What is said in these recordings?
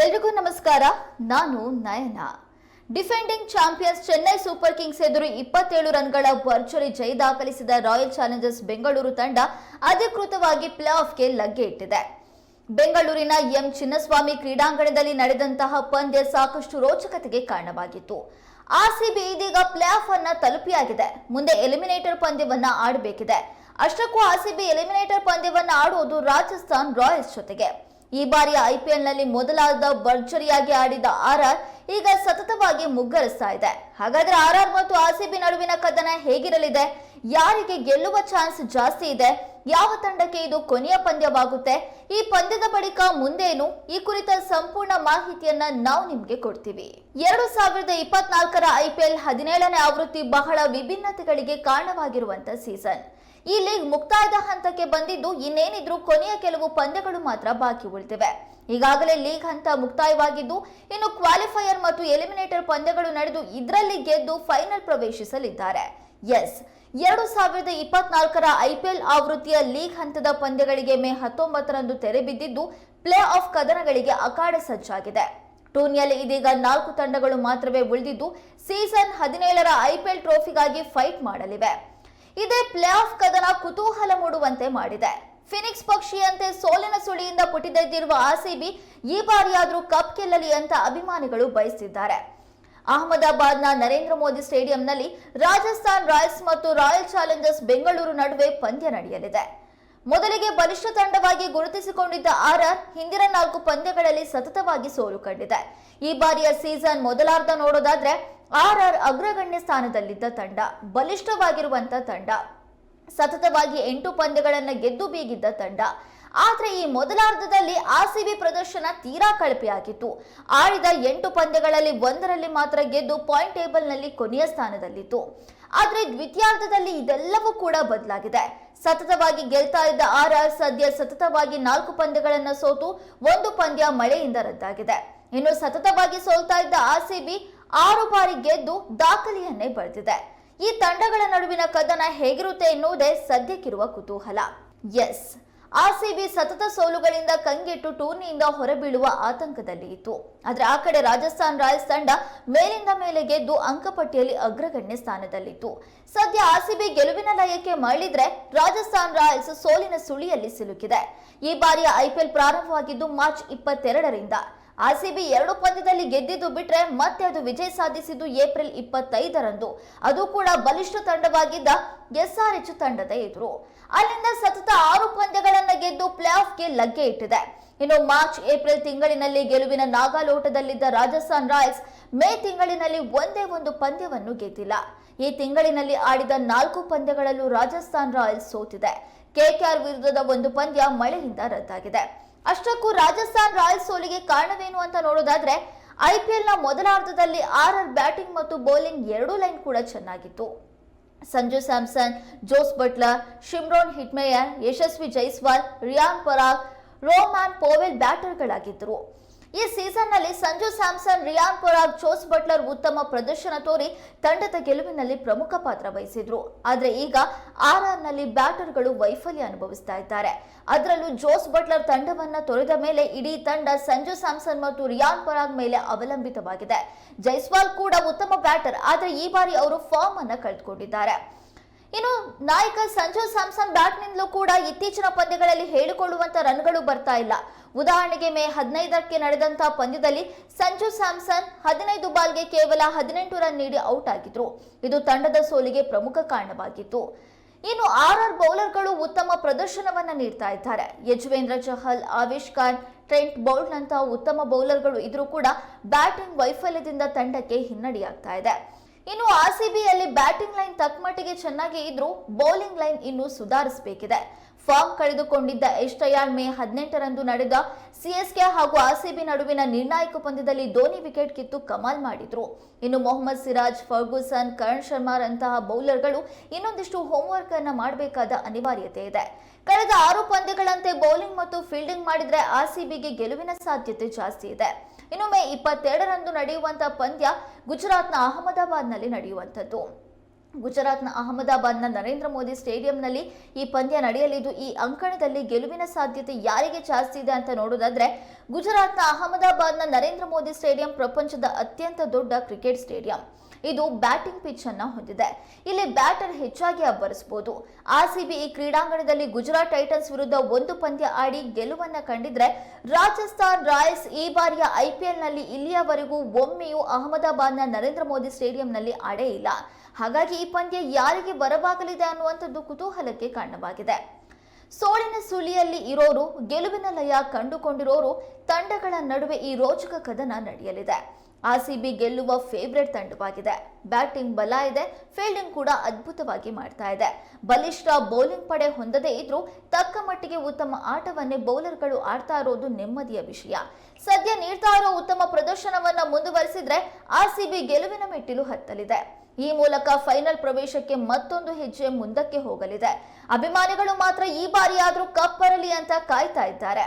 ಎಲ್ರಿಗೂ ನಮಸ್ಕಾರ. ನಾನು Nayana. Defending champions Chennai Super Kings ಎದುರು ಇಪ್ಪತ್ತೇಳು ರನ್ಗಳ ಭರ್ಜರಿ ಜೈ ದಾಖಲಿಸಿದ ರಾಯಲ್ ಚಾಲೆಂಜರ್ಸ್ ಬೆಂಗಳೂರು ತಂಡ ಅಧಿಕೃತವಾಗಿ ಪ್ಲೇ ಆಫ್ಗೆ ಲಗ್ಗೆ ಇಟ್ಟಿದೆ ಬೆಂಗಳೂರಿನ ಎಂ ಚಿನ್ನಸ್ವಾಮಿ ಕ್ರೀಡಾಂಗಣದಲ್ಲಿ ನಡೆದಂತಹ ಪಂದ್ಯ ಸಾಕಷ್ಟು ರೋಚಕತೆಗೆ ಕಾರಣವಾಗಿತ್ತು. ಆರ್ಸಿಬಿ ಇದೀಗ ಪ್ಲೇ ಆಫ್ ಅನ್ನ ತಲುಪಿಯಾಗಿದೆ. ಮುಂದೆ ಎಲಿಮಿನೇಟರ್ ಪಂದ್ಯವನ್ನ ಆಡಬೇಕಿದೆ. ಅಷ್ಟಕ್ಕೂ ಆರ್ಸಿಬಿ ಎಲಿಮಿನೇಟರ್ ಪಂದ್ಯವನ್ನ ಆಡುವುದು ರಾಜಸ್ಥಾನ್ ರಾಯಲ್ಸ್ ಜೊತೆಗೆ. ಈ ಬಾರಿಯ ಐಪಿಎಲ್ನಲ್ಲಿ ಮೊದಲಾದ ಭರ್ಜರಿಯಾಗಿ ಆಡಿದ ಆರ್ಆರ್ ಈಗ ಸತತವಾಗಿ ಮುಗ್ಗರಿಸ್ತಾ ಇದೆ. ಹಾಗಾದ್ರೆ ಆರ್ಆರ್ ಮತ್ತು ಆರ್ಸಿಬಿ ನಡುವಿನ ಕದನ ಹೇಗಿರಲಿದೆ? ಯಾರಿಗೆ ಗೆಲ್ಲುವ ಚಾನ್ಸ್ ಜಾಸ್ತಿ ಇದೆ? ಯಾವ ತಂಡಕ್ಕೆ ಇದು ಕೊನೆಯ ಪಂದ್ಯವಾಗುತ್ತೆ? ಈ ಪಂದ್ಯದ ಬಳಿಕ ಮುಂದೇನು? ಈ ಕುರಿತ ಸಂಪೂರ್ಣ ಮಾಹಿತಿಯನ್ನ ನಾವು ನಿಮ್ಗೆ ಕೊಡ್ತೀವಿ. ಎರಡು ಸಾವಿರದ ಇಪ್ಪತ್ನಾಲ್ಕರ ಐಪಿಎಲ್ ಹದಿನೇಳನೇ ಆವೃತ್ತಿ ಬಹಳ ವಿಭಿನ್ನತೆಗಳಿಗೆ ಕಾರಣವಾಗಿರುವಂತ ಸೀಸನ್. ಈ ಲೀಗ್ ಮುಕ್ತಾಯದ ಹಂತಕ್ಕೆ ಬಂದಿದ್ದು ಇನ್ನೇನಿದ್ರು ಕೊನೆಯ ಕೆಲವು ಪಂದ್ಯಗಳು ಮಾತ್ರ ಬಾಕಿ ಉಳಿದಿವೆ. ಈಗಾಗಲೇ ಲೀಗ್ ಹಂತ ಮುಕ್ತಾಯವಾಗಿದ್ದು, ಇನ್ನು ಕ್ವಾಲಿಫೈಯರ್ ಮತ್ತು ಎಲಿಮಿನೇಟರ್ ಪಂದ್ಯಗಳು ನಡೆದು ಇದರಲ್ಲಿ ಗೆದ್ದು ಫೈನಲ್ ಪ್ರವೇಶಿಸಲಿದ್ದಾರೆ. ಎಸ್, ಎರಡು ಸಾವಿರದ ಇಪ್ಪತ್ನಾಲ್ಕರ ಐಪಿಎಲ್ ಆವೃತ್ತಿಯ ಲೀಗ್ ಹಂತದ ಪಂದ್ಯಗಳಿಗೆ ಮೇ ಹತ್ತೊಂಬತ್ತರಂದು ತೆರೆಬಿದ್ದಿದ್ದು ಪ್ಲೇ ಆಫ್ ಕದನಗಳಿಗೆ ಅಖಾಡ ಸಜ್ಜಾಗಿದೆ. ಟೂರ್ನಿಯಲ್ಲಿ ಇದೀಗ ನಾಲ್ಕು ತಂಡಗಳು ಮಾತ್ರವೇ ಉಳಿದಿದ್ದು, ಸೀಸನ್ ಹದಿನೇಳರ ಐಪಿಎಲ್ ಟ್ರೋಫಿಗಾಗಿ ಫೈಟ್ ಮಾಡಲಿವೆ. ಇದೇ ಪ್ಲೇ ಆಫ್ ಕದನ ಕುತೂಹಲ ಮೂಡುವಂತೆ ಮಾಡಿದೆ. ಫಿನಿಕ್ಸ್ ಪಕ್ಷಿಯಂತೆ ಸೋಲಿನ ಸುಳಿಯಿಂದ ಪುಟಿದೆದ್ದಿರುವ ಆರ್ಸಿಬಿ ಈ ಬಾರಿಯಾದರೂ ಕಪ್ ಗೆಲ್ಲಲಿ ಅಂತ ಅಭಿಮಾನಿಗಳು ಬಯಸಿದ್ದಾರೆ. ಅಹಮದಾಬಾದ್ನ ನರೇಂದ್ರ ಮೋದಿ ಸ್ಟೇಡಿಯಂನಲ್ಲಿ ರಾಜಸ್ಥಾನ್ ರಾಯಲ್ಸ್ ಮತ್ತು ರಾಯಲ್ ಚಾಲೆಂಜರ್ಸ್ ಬೆಂಗಳೂರು ನಡುವೆ ಪಂದ್ಯ ನಡೆಯಲಿದೆ. ಮೊದಲಿಗೆ ಬಲಿಷ್ಠ ತಂಡವಾಗಿ ಗುರುತಿಸಿಕೊಂಡಿದ್ದ ಆರ್ಆರ್ ಹಿಂದಿನ ನಾಲ್ಕು ಪಂದ್ಯಗಳಲ್ಲಿ ಸತತವಾಗಿ ಸೋಲು ಕಂಡಿದೆ. ಈ ಬಾರಿಯ ಸೀಸನ್ ಮೊದಲಾರ್ಧ ನೋಡೋದಾದ್ರೆ ಆರ್ಆರ್ ಅಗ್ರಗಣ್ಯ ಸ್ಥಾನದಲ್ಲಿದ್ದ ತಂಡ, ಬಲಿಷ್ಠವಾಗಿರುವಂತ ತಂಡ, ಸತತವಾಗಿ ಎಂಟು ಪಂದ್ಯಗಳನ್ನು ಗೆದ್ದು ಬೀಗಿದ್ದ ತಂಡ. ಆದ್ರೆ ಈ ಮೊದಲಾರ್ಧದಲ್ಲಿ ಆರ್ಸಿಬಿ ಪ್ರದರ್ಶನ ತೀರಾ ಕಳಪೆಯಾಗಿತ್ತು ಆಡಿದ ಎಂಟು ಪಂದ್ಯಗಳಲ್ಲಿ ಒಂದರಲ್ಲಿ ಮಾತ್ರ ಗೆದ್ದು ಪಾಯಿಂಟ್ ಟೇಬಲ್ನಲ್ಲಿ ಕೊನೆಯ ಸ್ಥಾನದಲ್ಲಿತ್ತು. ಆದ್ರೆ ದ್ವಿತೀಯಾರ್ಧದಲ್ಲಿ ಇದೆಲ್ಲವೂ ಕೂಡ ಬದಲಾಗಿದೆ. ಸತತವಾಗಿ ಗೆಲ್ತಾ ಇದ್ದ ಆರ್ ಆರ್ ಸದ್ಯ ಸತತವಾಗಿ ನಾಲ್ಕು ಪಂದ್ಯಗಳನ್ನ ಸೋತು ಒಂದು ಪಂದ್ಯ ಮಳೆಯಿಂದ ರದ್ದಾಗಿದೆ. ಇನ್ನು ಸತತವಾಗಿ ಸೋಲ್ತಾ ಇದ್ದ ಆರ್ಸಿಬಿ ಆರು ಬಾರಿ ಗೆದ್ದು ದಾಖಲೆಯನ್ನೇ ಬರೆದಿದೆ ಈ ತಂಡಗಳ ನಡುವಿನ ಕದನ ಹೇಗಿರುತ್ತೆ ಎನ್ನುವುದೇ ಸದ್ಯಕ್ಕಿರುವ ಕುತೂಹಲ. ಎಸ್. ಆರ್ಸಿಬಿ ಸತತ ಸೋಲುಗಳಿಂದ ಕಂಗೆಟ್ಟು ಟೂರ್ನಿಯಿಂದ ಹೊರಬೀಳುವ ಆತಂಕದಲ್ಲಿ ಇತ್ತು. ಆದರೆ ಆ ಕಡೆ ರಾಜಸ್ಥಾನ್ ರಾಯಲ್ಸ್ ತಂಡ ಮೇಲಿಂದ ಮೇಲೆ ಗೆದ್ದು ಅಂಕಪಟ್ಟಿಯಲ್ಲಿ ಅಗ್ರಗಣ್ಯ ಸ್ಥಾನದಲ್ಲಿತ್ತು. ಸದ್ಯ ಆರ್ಸಿಬಿ ಗೆಲುವಿನ ಲಯಕ್ಕೆ ಮರಳಿದ್ರೆ ರಾಜಸ್ಥಾನ್ ರಾಯಲ್ಸ್ ಸೋಲಿನ ಸುಳಿಯಲ್ಲಿ ಸಿಲುಕಿದೆ. ಈ ಬಾರಿಯ ಐಪಿಎಲ್ ಪ್ರಾರಂಭವಾಗಿದ್ದು ಮಾರ್ಚ್ ಇಪ್ಪತ್ತೆರಡರಿಂದ. ಆರ್ಸಿಬಿ ಎರಡು ಪಂದ್ಯದಲ್ಲಿ ಗೆದ್ದಿದ್ದು ಬಿಟ್ರೆ ಮತ್ತೆ ಅದು ವಿಜಯ ಸಾಧಿಸಿದ್ದು ಏಪ್ರಿಲ್ ಇಪ್ಪತ್ತೈದರಂದು. ಅದು ಕೂಡ ಬಲಿಷ್ಠ ತಂಡವಾಗಿದ್ದ ಎಸ್ಆರ್ಎಚ್ ತಂಡದ ಎದುರು. ಅಲ್ಲಿಂದ ಸತತ ಆರು ಪಂದ್ಯಗಳನ್ನು ಗೆದ್ದು ಪ್ಲೇ ಲಗ್ಗೆ ಇಟ್ಟಿದೆ. ಇನ್ನು ಮಾರ್ಚ್, ಏಪ್ರಿಲ್ ತಿಂಗಳಿನಲ್ಲಿ ಗೆಲುವಿನ ನಾಗಾಲೋಟದಲ್ಲಿದ್ದ ರಾಜಸ್ಥಾನ್ ರಾಯಲ್ಸ್ ಮೇ ತಿಂಗಳಿನಲ್ಲಿ ಒಂದೇ ಒಂದು ಪಂದ್ಯವನ್ನು ಗೆದ್ದಿಲ್ಲ. ಈ ತಿಂಗಳಿನಲ್ಲಿ ಆಡಿದ ನಾಲ್ಕು ಪಂದ್ಯಗಳಲ್ಲೂ ರಾಜಸ್ಥಾನ್ ರಾಯಲ್ಸ್ ಸೋತಿದೆ. ಕೆಕೆಆರ್ ವಿರುದ್ಧದ ಒಂದು ಪಂದ್ಯ ಮಳೆಯಿಂದ ರದ್ದಾಗಿದೆ. ಅಷ್ಟಕ್ಕೂ ರಾಜಸ್ಥಾನ್ ರಾಯಲ್ಸ್ ಸೋಲಿಗೆ ಕಾರಣವೇನು ಅಂತ ನೋಡೋದಾದ್ರೆ ಐಪಿಎಲ್ನ ಮೊದಲಾರ್ಧದಲ್ಲಿ ಆರ್ ಬ್ಯಾಟಿಂಗ್ ಮತ್ತು ಬೌಲಿಂಗ್ ಎರಡೂ ಲೈನ್ ಕೂಡ ಚೆನ್ನಾಗಿತ್ತು. Sanju Samson, Jos Buttler, Shimron Hetmyer, Yashasvi Jaiswal, Riyan Parag, Rovman Powell ಬ್ಯಾಟರ್ಗಳಾಗಿದ್ದರು. ಈ ಸೀಸನ್ನಲ್ಲಿ ಸಂಜು ಸ್ಯಾಮ್ಸನ್, ರಿಯಾನ್ ಪರಾಗ್ ಜೋಸ್ ಬಟ್ಲರ್ ಉತ್ತಮ ಪ್ರದರ್ಶನ ತೋರಿ ತಂಡದ ಗೆಲುವಿನಲ್ಲಿ ಪ್ರಮುಖ ಪಾತ್ರ ವಹಿಸಿದ್ರು. ಆದ್ರೆ ಈಗ ಆರ್ಆರ್ನಲ್ಲಿ ಬ್ಯಾಟರ್ಗಳು ವೈಫಲ್ಯ ಅನುಭವಿಸ್ತಾ ಇದ್ದಾರೆ. ಅದರಲ್ಲೂ ಜೋಸ್ ಬಟ್ಲರ್ ತಂಡವನ್ನ ತೊರೆದ ಮೇಲೆ ಇಡೀ ತಂಡ ಸಂಜು ಸ್ಯಾಮ್ಸನ್ ಮತ್ತು ರಿಯಾನ್ ಪರಾಗ್ ಮೇಲೆ ಅವಲಂಬಿತವಾಗಿದೆ. ಜೈಸ್ವಾಲ್ ಕೂಡ ಉತ್ತಮ ಬ್ಯಾಟರ್, ಆದ್ರೆ ಈ ಬಾರಿ ಅವರು ಫಾರ್ಮ್ ಅನ್ನ ಕಳೆದುಕೊಂಡಿದ್ದಾರೆ. ಇನ್ನು ನಾಯಕ ಸಂಜು ಸ್ಯಾಮ್ಸನ್ ಬ್ಯಾಟ್ನಿಂದಲೂ ಕೂಡ ಇತ್ತೀಚಿನ ಪಂದ್ಯಗಳಲ್ಲಿ ಹೇಳಿಕೊಳ್ಳುವಂತ ರನ್ಗಳು ಬರ್ತಾ ಇಲ್ಲ. ಉದಾಹರಣೆಗೆ ಮೇ ಹದಿನೈದಕ್ಕೆ ನಡೆದಂತ ಪಂದ್ಯದಲ್ಲಿ ಸಂಜು ಸ್ಯಾಮ್ಸನ್ ಹದಿನೈದು ಬಾಲ್ಗೆ ಕೇವಲ ಹದಿನೆಂಟು ರನ್ ನೀಡಿ ಔಟ್ ಆಗಿದ್ರು. ಇದು ತಂಡದ ಸೋಲಿಗೆ ಪ್ರಮುಖ ಕಾರಣವಾಗಿತ್ತು. ಇನ್ನು ಆರ್ ಆರ್ ಬೌಲರ್ಗಳು ಉತ್ತಮ ಪ್ರದರ್ಶನವನ್ನ ನೀಡ್ತಾ ಇದ್ದಾರೆ. ಯಜುವೇಂದ್ರ ಚಹಲ್, ಆವೇಶ್ ಖಾನ್, ಟ್ರೆಂಟ್ ಬೌಲ್ಟ್ ನಂತಹ ಉತ್ತಮ ಬೌಲರ್ಗಳು ಇದ್ರೂ ಕೂಡ ಬ್ಯಾಟಿಂಗ್ ವೈಫಲ್ಯದಿಂದ ತಂಡಕ್ಕೆ ಹಿನ್ನಡೆಯಾಗ್ತಾ ಇದೆ. ಇನ್ನು ಆರ್ಸಿಬಿಯಲ್ಲಿ ಬ್ಯಾಟಿಂಗ್ ಲೈನ್ ತಕ್ಕಮಟ್ಟಿಗೆ ಚೆನ್ನಾಗಿ ಇದ್ರೂ ಬೌಲಿಂಗ್ ಲೈನ್ ಇನ್ನೂ ಸುಧಾರಿಸಬೇಕಿದೆ. ಫಾರ್ಮ್ ಕಳೆದುಕೊಂಡಿದ್ದ ಎಷ್ಟಯಾಳ್ ಮೇ ಹದಿನೆಂಟರಂದು ನಡೆದ ಸಿಎಸ್ಕೆ ಹಾಗೂ ಆರ್ಸಿಬಿ ನಡುವಿನ ನಿರ್ಣಾಯಕ ಪಂದ್ಯದಲ್ಲಿ ಧೋನಿ ವಿಕೆಟ್ ಕಿತ್ತು ಕಮಾಲ್ ಮಾಡಿದ್ರು. ಇನ್ನು ಮೊಹಮ್ಮದ್ ಸಿರಾಜ್, ಫರ್ಗೂಸನ್, ಕರಣ್ ಶರ್ಮಾರಂತಹ ಬೌಲರ್ಗಳು ಇನ್ನೊಂದಿಷ್ಟು ಹೋಮ್ವರ್ಕ್ ಅನ್ನ ಮಾಡಬೇಕಾದ ಅನಿವಾರ್ಯತೆ ಇದೆ. ಕಳೆದ ಆರು ಪಂದ್ಯಗಳಂತೆ ಬೌಲಿಂಗ್ ಮತ್ತು ಫೀಲ್ಡಿಂಗ್ ಮಾಡಿದ್ರೆ ಆರ್ಸಿಬಿಗೆ ಗೆಲುವಿನ ಸಾಧ್ಯತೆ ಜಾಸ್ತಿ ಇದೆ. ಇನ್ನು ಮೇ ಇಪ್ಪತ್ತೆರಡರಂದು ನಡೆಯುವಂತಹ ಪಂದ್ಯ ಗುಜರಾತ್ನ ಅಹಮದಾಬಾದ್ನಲ್ಲಿ ನಡೆಯುವಂಥದ್ದು. ಗುಜರಾತ್ನ ಅಹಮದಾಬಾದ್ನ ನರೇಂದ್ರ ಮೋದಿ ಸ್ಟೇಡಿಯಂನಲ್ಲಿ ಈ ಪಂದ್ಯ ನಡೆಯಲಿದ್ದು, ಈ ಅಂಕಣದಲ್ಲಿ ಗೆಲುವಿನ ಸಾಧ್ಯತೆ ಯಾರಿಗೆ ಜಾಸ್ತಿ ಇದೆ ಅಂತ ನೋಡೋದಾದ್ರೆ, ಗುಜರಾತ್ನ ಅಹಮದಾಬಾದ್ನ ನರೇಂದ್ರ ಮೋದಿ ಸ್ಟೇಡಿಯಂ ಪ್ರಪಂಚದ ಅತ್ಯಂತ ದೊಡ್ಡ ಕ್ರಿಕೆಟ್ ಸ್ಟೇಡಿಯಂ. ಇದು ಬ್ಯಾಟಿಂಗ್ ಪಿಚ್ ಅನ್ನ ಹೊಂದಿದೆ. ಇಲ್ಲಿ ಬ್ಯಾಟರ್ ಹೆಚ್ಚಾಗಿ ಅಬ್ಬರಿಸಬಹುದು ಆರ್ಸಿಬಿ ಈ ಕ್ರೀಡಾಂಗಣದಲ್ಲಿ ಗುಜರಾತ್ ಟೈಟನ್ಸ್ ವಿರುದ್ಧ ಒಂದು ಪಂದ್ಯ ಆಡಿ ಗೆಲುವನ್ನ ಕಂಡಿದ್ರೆ ರಾಜಸ್ಥಾನ್ ರಾಯಲ್ಸ್ ಈ ಬಾರಿಯ ಐಪಿಎಲ್ನಲ್ಲಿ ಇಲ್ಲಿಯವರೆಗೂ ಒಮ್ಮೆಯೂ ಅಹಮದಾಬಾದ್ನ ನರೇಂದ್ರ ಮೋದಿ ಸ್ಟೇಡಿಯಂನಲ್ಲಿ ಆಡೇ ಇಲ್ಲ. ಹಾಗಾಗಿ ಈ ಪಂದ್ಯ ಯಾರಿಗೆ ಬರವಾಗಲಿದೆ ಅನ್ನುವಂಥದ್ದು ಕುತೂಹಲಕ್ಕೆ ಕಾರಣವಾಗಿದೆ. ಸೋಳಿನ ಸುಳಿಯಲ್ಲಿ ಇರೋರು, ಗೆಲುವಿನ ಲಯ ಕಂಡುಕೊಂಡಿರೋರು, ತಂಡಗಳ ನಡುವೆ ಈ ರೋಚಕ ಕದನ ನಡೆಯಲಿದೆ. ಆರ್ಸಿಬಿ ಗೆಲ್ಲುವ ಫೇವ್ರೆಟ್ ತಂಡವಾಗಿದೆ. ಬ್ಯಾಟಿಂಗ್ ಬಲ ಇದೆ ಫೀಲ್ಡಿಂಗ್ ಕೂಡ ಅದ್ಭುತವಾಗಿ ಮಾಡ್ತಾ ಇದೆ. ಬಲಿಷ್ಠ ಬೌಲಿಂಗ್ ಪಡೆ ಹೊಂದದೇ ಇದ್ರೂ ತಕ್ಕ ಮಟ್ಟಿಗೆ ಉತ್ತಮ ಆಟವನ್ನೇ ಬೌಲರ್ಗಳು ಆಡ್ತಾ ಇರೋದು ನೆಮ್ಮದಿಯ ವಿಷಯ. ಸದ್ಯ ನೀಡ್ತಾ ಇರೋ ಉತ್ತಮ ಪ್ರದರ್ಶನವನ್ನ ಮುಂದುವರಿಸಿದ್ರೆ ಆರ್ಸಿಬಿ ಗೆಲುವಿನ ಮೆಟ್ಟಿಲು ಹತ್ತಲಿದೆ. ಈ ಮೂಲಕ ಫೈನಲ್ ಪ್ರವೇಶಕ್ಕೆ ಮತ್ತೊಂದು ಹೆಜ್ಜೆ ಮುಂದಕ್ಕೆ ಹೋಗಲಿದೆ. ಅಭಿಮಾನಿಗಳು ಮಾತ್ರ ಈ ಬಾರಿಯಾದರೂ ಕಪ್ ಬರಲಿ ಅಂತ ಕಾಯ್ತಾ ಇದ್ದಾರೆ.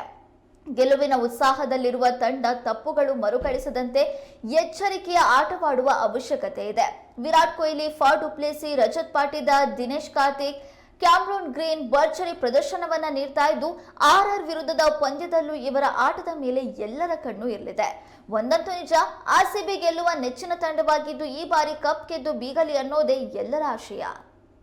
ಗೆಲುವಿನ ಉತ್ಸಾಹದಲ್ಲಿರುವ ತಂಡ ತಪ್ಪುಗಳು ಮರುಕಳಿಸದಂತೆ ಎಚ್ಚರಿಕೆಯ ಆಟವಾಡುವ ಅವಶ್ಯಕತೆ ಇದೆ. Virat Kohli, Faf du Plessis, Rajat Patidar Dinesh Karthik, Cameron Green ಭರ್ಜರಿ ಪ್ರದರ್ಶನವನ್ನ ನೀಡ್ತಾ ಇದ್ದು ಆರ್ ಆರ್ ವಿರುದ್ಧದ ಪಂದ್ಯದಲ್ಲೂ ಇವರ ಆಟದ ಮೇಲೆ ಎಲ್ಲರ ಕಣ್ಣು ಇರಲಿದೆ. ಒಂದಂತೂ ನಿಜ ಆರ್ಸಿಬಿ ಗೆಲ್ಲುವ ನೆಚ್ಚಿನ ತಂಡವಾಗಿದ್ದು ಈ ಬಾರಿ ಕಪ್ ಗೆದ್ದು ಬೀಗಲಿ ಅನ್ನೋದೇ ಎಲ್ಲರ ಆಶಯ.